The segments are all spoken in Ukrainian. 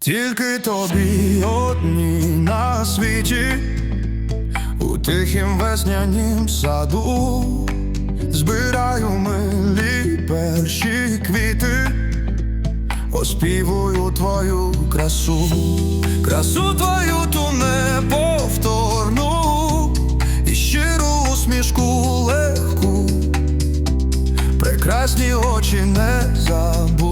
Тільки тобі одній на світі, у тихім веснянім саду, збираю милі перші квіти, оспівую твою красу, красу твою ту неповторну, і щиру усмішку легку, прекрасні очі незабутні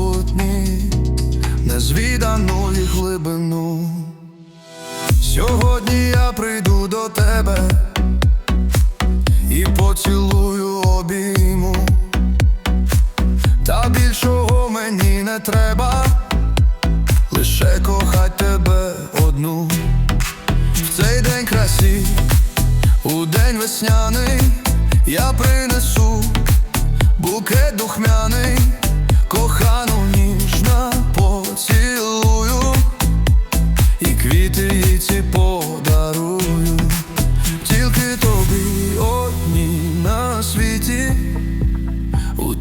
тебе і поцілую обійму, та більшого мені не треба, лише кохать тебе одну. В цей день красі, у день весняний, я принесу букет духмяний, кохану ніжно поцілую, і квіти їй ці подарую,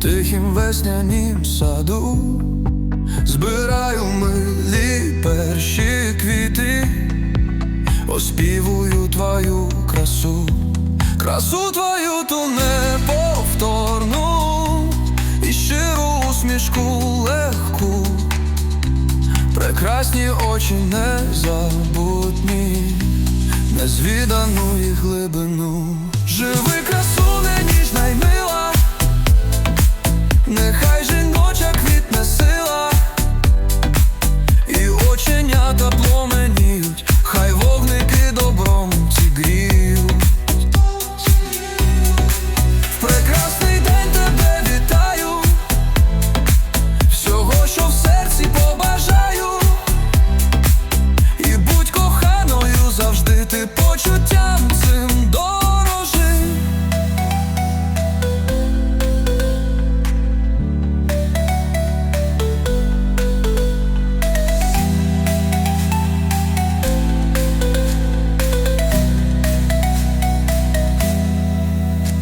тихім веснянім саду, збираю милі перші квіти, оспівую твою красу, красу твою ту неповторну, і щиру усмішку легку, прекрасні очі незабутні, незвідану їх глибину. Живи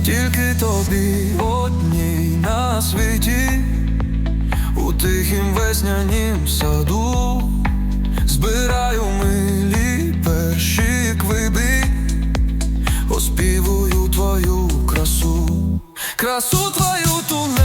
тільки тобі одній на світі, у тихім веснянім саду, збираю милі перші квиби, оспівую твою красу, красу твою туле.